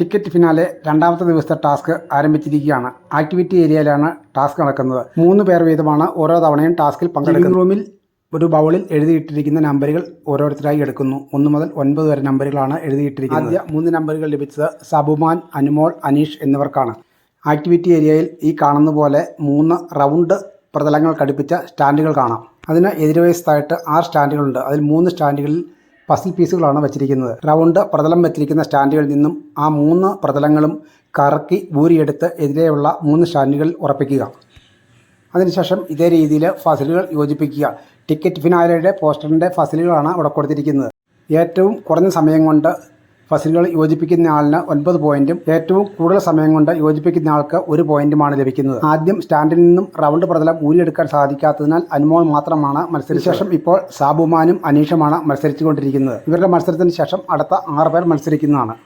Ticket finale രണ്ടാമത്തെ ദിവസത്തെ task ആരംഭിച്ചിരിക്കുകയാണ്. ആക്ടിവിറ്റി ഏരിയയിലാണ് ടാസ്ക് നടക്കുന്നത്. മൂന്ന് പേർ വീതമാണ് ഓരോ തവണയും ടാസ്കിൽ പങ്കെടുക്കുന്നത്. റൂമിൽ ഒരു ബൗളിൽ എഴുതിയിട്ടിരിക്കുന്ന നമ്പറുകൾ ഓരോരുത്തരായി എടുക്കുന്നു. ഒന്ന് മുതൽ ഒൻപത് വരെ നമ്പറുകളാണ് എഴുതിയിട്ടിരിക്കുന്നത്. ആദ്യ മൂന്ന് നമ്പറുകൾ ലഭിച്ചത് സബുമാൻ അനുമോൾ അനീഷ് എന്നിവർക്കാണ്. ആക്ടിവിറ്റി ഏരിയയിൽ ഈ കാണുന്ന പോലെ മൂന്ന് റൗണ്ട് പ്രതലങ്ങൾ ഘടിപ്പിച്ച സ്റ്റാൻഡുകൾ കാണാം. അതിന് എതിർവശത്തായിട്ട് ആറ് സ്റ്റാൻഡുകളുണ്ട്. അതിൽ മൂന്ന് സ്റ്റാൻഡുകളിൽ പസിൽ പീസുകളാണ് വെച്ചിരിക്കുന്നത്. റൗണ്ട് പ്രതലം വെച്ചിരിക്കുന്ന സ്റ്റാൻഡുകളിൽ നിന്നും ആ മൂന്ന് പ്രതലങ്ങളും കറക്കി ഊരിയെടുത്ത് എതിരെയുള്ള മൂന്ന് സ്റ്റാൻഡുകളിൽ ഉറപ്പിക്കുക. അതിനുശേഷം ഇതേ രീതിയിൽ ഫസിലുകൾ യോജിപ്പിക്കുക. ടിക്കറ്റ് ഫിനാലയുടെ പോസ്റ്ററിന്റെ ഫസിലുകളാണ് അവിടെ കൊടുത്തിരിക്കുന്നത്. ഏറ്റവും കുറഞ്ഞ സമയം കൊണ്ട് ഫസിലുകൾ യോജിപ്പിക്കുന്ന ആളിന് ഒൻപത് പോയിന്റും ഏറ്റവും കൂടുതൽ സമയം കൊണ്ട് യോജിപ്പിക്കുന്ന ആൾക്ക് ഒരു പോയിന്റുമാണ് ലഭിക്കുന്നത്. ആദ്യം സ്റ്റാൻഡിൽ നിന്നും റൗണ്ട് പ്രതലം ഊരിയെടുക്കാൻ സാധിക്കാത്തതിനാൽ അനുമോൾ മാത്രമാണ് മത്സരിച്ച ശേഷം ഇപ്പോൾ സാബുമാനും അനീഷുമാണ് മത്സരിച്ചുകൊണ്ടിരിക്കുന്നത്. ഇവരുടെ മത്സരത്തിന് ശേഷം അടുത്ത ആറ് പേർ മത്സരിക്കുന്നതാണ്.